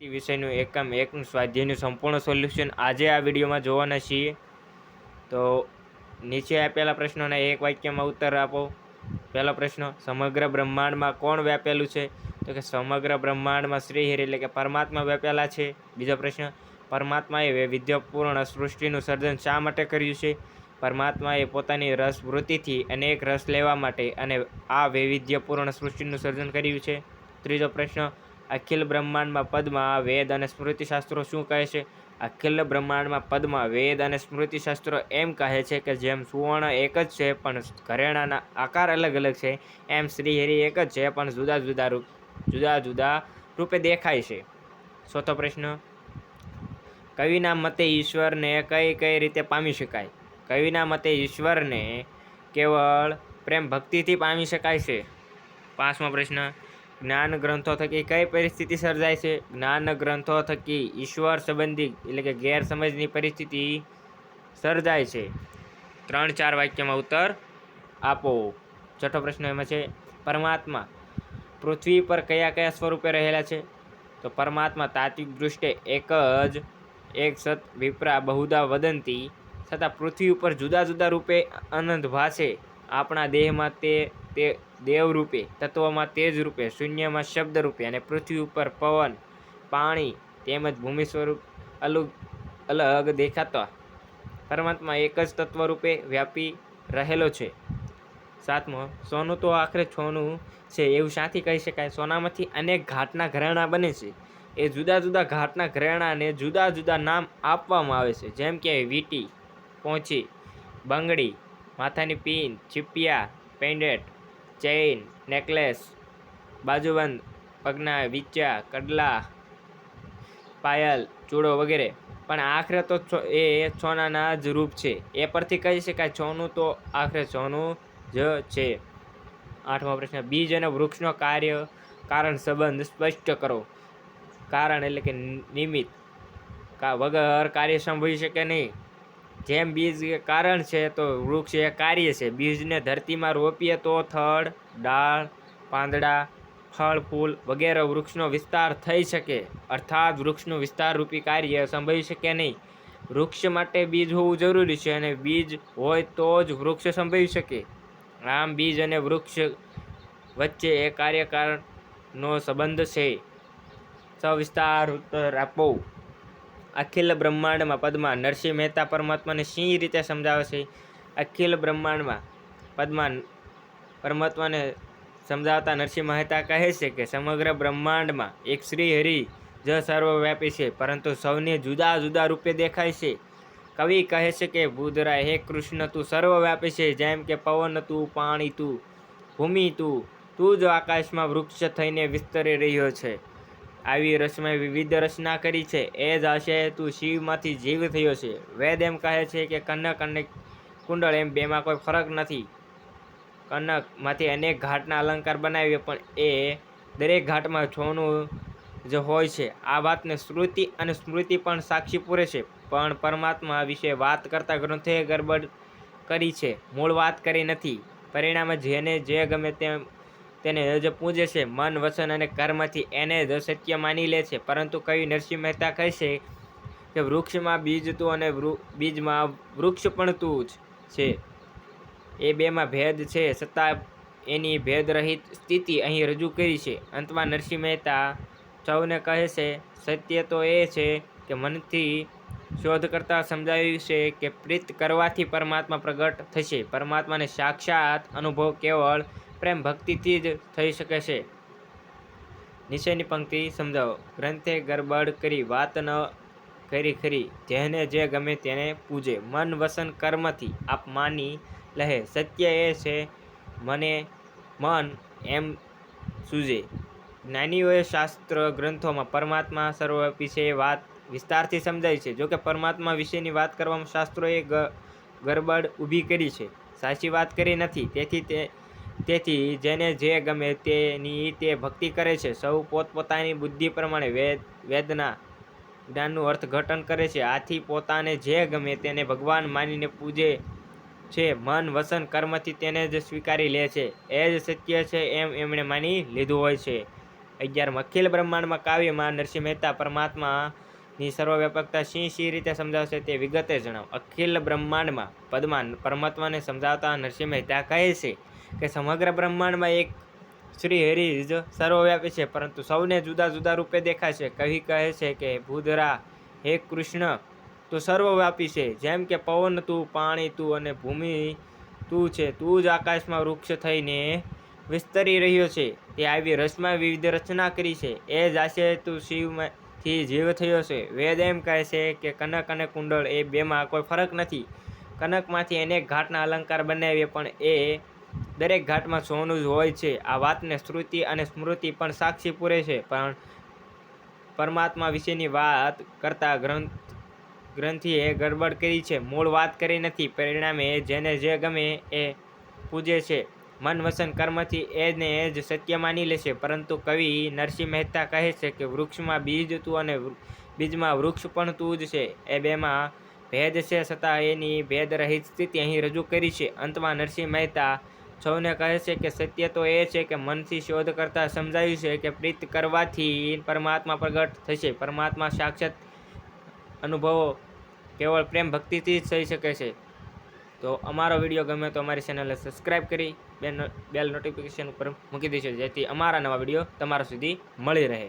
વિષયનું એકમ એકનું સ્વાધ્યાયનું સંપૂર્ણ સોલ્યુશન આજે આ વિડીયોમાં જોવાના છીએ. તો નીચે આપેલા પ્રશ્નોના એક વાક્યમાં ઉત્તર આપો. પહેલો પ્રશ્ન, સમગ્ર બ્રહ્માંડમાં કોણ વ્યાપેલું છે? તો કે સમગ્ર બ્રહ્માંડમાં શ્રીહિર એટલે કે પરમાત્મા વ્યાપેલા છે. બીજો પ્રશ્ન, પરમાત્માએ વૈવિધ્યપૂર્ણ સૃષ્ટિનું સર્જન શા માટે કર્યું છે? પરમાત્માએ પોતાની રસ વૃત્તિથી અનેક રસ લેવા માટે અને આ વૈવિધ્યપૂર્ણ સૃષ્ટિનું સર્જન કર્યું છે. ત્રીજો પ્રશ્ન અખિલ બ્રહ્માંડમાં પદમાં વેદ અને સ્મૃતિશાસ્ત્રો શું કહે છે? અખિલ બ્રહ્માંડમાં પદમાં, વેદ અને સ્મૃતિશાસ્ત્રો એમ કહે છે કે જેમ સુવર્ણ એક જ છે, પણ ઘરેણાના આકાર અલગ અલગ છે, એમ શ્રીહરિ એક જ છે, પણ જુદા જુદા રૂપ, જુદા જુદા રૂપે દેખાય છે. ચોથો પ્રશ્ન, કવિના મતે ઈશ્વરને કઈ કઈ રીતે પામી શકાય? કવિના મતે ઈશ્વરને કેવળ પ્રેમ ભક્તિથી પામી શકાય છે? પાંચમો પ્રશ્ન જ્ઞાન ગ્રંથો થકી કઈ પરિસ્થિતિ સર્જાય છે? જ્ઞાન ગ્રંથો થકી ઈશ્વર સંબંધી એટલે કે ગેરસમજની પરિસ્થિતિ સર્જાય છે. ત્રણ ચાર વાક્યમાં ઉત્તર આપો. છઠ્ઠો પ્રશ્ન એમાં છે, પરમાત્મા પૃથ્વી પર કયા કયા સ્વરૂપે રહેલા છે? તો પરમાત્મા તાત્વિક દૃષ્ટિએ એક જ, એક સત, વિપરા, બહુદા, વદંતી છતાં પૃથ્વી ઉપર જુદા જુદા રૂપે અનંત ભાષે આપણા દેહમાં તે તે દેવ રૂપે તત્વમાં તેજ રૂપે, શૂન્યમાં શબ્દ રૂપે અને પૃથ્વી ઉપર પવન, પાણી તેમજ ભૂમિ સ્વરૂપ અલગ અલગ દેખાતા. પરમાત્મા એક જ તત્વ રૂપે વ્યાપી રહેલો છે. સાતમો, સોનું તો આખરે સોનું છે, એવું શાથી કહી શકાય. સોનામાંથી અનેક ઘાટના ઘરેણાં બને છે. એ જુદા જુદા ઘાટના ઘરેણાને જુદા જુદા નામ આપવામાં આવે છે. જેમ કે વીટી પોંચી બંગડી, માથાની પીન, ચીપિયા પેન્ડેટ ચેઇન, નેકલેસ, બાજુબંધ, પગના વિચ્યા કડલા, પાયલ, ચૂડો વગેરે. પણ આખરે તો એ સોનાના જ રૂપ છે. એ પરથી કહી શકાય સોનું તો આખરે સોનું જ છે. આઠમો પ્રશ્ન, બીજ અને વૃક્ષનો કાર્ય કારણ સંબંધ સ્પષ્ટ કરો. કારણ એટલે કે નિમિત્ત. વગર કાર્ય સંભવી શકે નહીં. જેમ બીજ કારણ છે, તો વૃક્ષ એ કાર્ય છે. બીજને ધરતીમાં રોપીએ તો થડ, ડાળ, પાંદડા, ફળ, ફૂલ વગેરે વૃક્ષનો વિસ્તાર થઈ શકે. અર્થાત વૃક્ષનું વિસ્તાર રૂપી કાર્ય સંભવી શકે નહીં. વૃક્ષ માટે બીજ હોવું જરૂરી છે અને બીજ હોય તો જ વૃક્ષ સંભવી શકે. આમ બીજ અને વૃક્ષ વચ્ચે એ કાર્યકારનો સંબંધ છે. સવિસ્તાર ઉત્તર આપો. અખિલ બ્રહ્માંડમાં પદમાં નરસિંહ મહેતા પરમાત્માને સિંહ રીતે સમજાવે છે? અખિલ બ્રહ્માંડમાં પદમાં પરમાત્માને સમજાવતા નરસિંહ મહેતા કહે છે કે સમગ્ર બ્રહ્માંડમાં એક શ્રી હરિ જ સર્વવ્યાપી છે, પરંતુ સૌને જુદા જુદા રૂપે દેખાય છે. કવિ કહે છે કે બુધરા હે કૃષ્ણ, તું સર્વવ્યાપી છે, જેમ કે પવન તું, પાણી તું, ભૂમિ તું તું જ આકાશમાં વૃક્ષ થઈને વિસ્તરી રહ્યો છે. આવી રચનાએ વિવિધ રચના કરી છે. એ જ આશય તું શિવમાંથી જીવ થયો છે. વેદ એમ કહે છે કે કનક અને કુંડળ એમ બેમાં કોઈ ફરક નથી. કનકમાંથી અનેક ઘાટના અલંકાર બનાવ્યો, પણ એ દરેક ઘાટમાં છોનું જ હોય છે. આ વાતને શ્રુતિ અને સ્મૃતિ પણ સાક્ષી પૂરે છે. પણ પરમાત્મા વિશે વાત કરતા ગ્રંથોએ ગરબડ કરી છે. મૂળ વાત કરી નથી. પરિણામે જેને જે ગમે તેમ તેને જ પૂજે છે. મન, વચન અને કર્મથી એને જ સત્ય માની લે છે. પરંતુ કવિ નરસિંહ મહેતા કહે છે કે વૃક્ષમાં બીજ તું અને બીજમાં વૃક્ષ પણ તું જ છે. એ બેમાં ભેદ છે. છતાં એની ભેદરહિત સ્થિતિ અહીં રજૂ કરી છે. અંતમાં નરસિંહ મહેતા સૌને કહે છે, સત્ય તો એ છે કે મનથી શોધ કરતાં સમજાવ્યું છે કે પ્રીત કરવાથી પરમાત્મા પ્રગટ થશે. પરમાત્માને સાક્ષાત અનુભવ કેવળ પ્રેમ ભક્તિથી જ થઈ શકે છે. નીચેની પંક્તિ સમજાવો. ગ્રંથે ગરબડ કરી વાત ન કરી ખરી. જેને જે ગમે તેને પૂજે. મન વસન કર્મથી આપ માની લહે. સત્ય એ છે, મને મન એમ સૂજે. જ્ઞાનીઓએ શાસ્ત્ર ગ્રંથોમાં પરમાત્મા સર્વવ્યાપી છે વાત વિસ્તારથી સમજાય છે. જોકે પરમાત્મા વિશેની વાત કરવામાં શાસ્ત્રોએ ગરબડ ઊભી કરી છે. સાચી વાત કરી નથી. તેથી તે તેથી જેને જે ગમે તેની તે ભક્તિ કરે છે. સૌ પોતપોતાની બુદ્ધિ પ્રમાણે વેદ, વેદના જ્ઞાનનું અર્થઘટન કરે છે. આથી પોતાને જે ગમે તેને ભગવાન માનીને પૂજે છે. મન, વસન, કર્મથી તેને જ સ્વીકારી લે છે. એ જ સત્ય છે એમ એમણે માની લીધું હોય છે. અગિયારમાં અખિલ બ્રહ્માંડમાં કાવ્યમાં નરસિંહ મહેતા પરમાત્માની સર્વવ્યાપકતા શી શી રીતે સમજાવશે તે વિગતે જણાવો. અખિલ બ્રહ્માંડમાં પદમાં પરમાત્માને સમજાવતા નરસિંહ મહેતા કહે છે કે સમગ્ર બ્રહ્માંડમાં એક શ્રી હરિ જ સર્વવ્યાપી છે, પરંતુ સૌને જુદા જુદા રૂપે દેખાય છે કહી કહે છે કે, ભૂધરા, હે કૃષ્ણ, તું સર્વવ્યાપી છે. જેમ કે પવન તું, પાણી તું અને ભૂમિ તું છે, તું જ આકાશમાં વૃક્ષ થઈને વિસ્તરી રહ્યો છે. તે આવી રસમાં વિવિધ રચના કરી છે. એ જ આશે તું શિવમાંથી જીવ થયો છે. વેદ એમ કહે છે કે, કનક અને કુંડળ એ બેમાં કોઈ ફરક નથી. કનકમાંથી અનેક ઘાટના અલંકાર બનાવીએ પણ એ દરેક ઘાટમાં સોનું જ હોય છે. આ વાતને શ્રુતિ અને સ્મૃતિ પણ સાક્ષી પૂરે છે, પણ પરમાત્મા વિશેની વાત કરતા ગ્રંથ ગ્રંથિએ ગડબડ કરી છે. મૂળ વાત કરી નથી. પરિણામે જેને જે ગમે એ પૂજે છે. મન વસન કર્મથી એને જ સત્ય માની લેશે. પરંતુ કવિ નરસિંહ મહેતા કહે છે કે વૃક્ષમાં બીજ તું અને બીજમાં વૃક્ષ પણ તું જ છે. એ બેમાં ભેદ છે છતાં એની ભેદરહિત સ્થિતિ અહીં રજૂ કરી છે. અંતમાં નરસિંહ મહેતા સૌને કહે છે કે સત્ય તો એ છે કે મનથી શોધ કરતાં સમજાયું છે કે પ્રીત કરવાથી પરમાત્મા પ્રગટ થશે. પરમાત્મા સાક્ષાત અનુભવો કેવળ પ્રેમ ભક્તિથી જ થઈ શકે છે. તો અમારો વીડિયો ગમે તો અમારી ચેનલને સબસ્ક્રાઈબ કરી, બેલ નોટિફિકેશન ઉપર મૂકી દેશો જેથી અમારા નવા વીડિયો તમારા સુધી મળી રહે.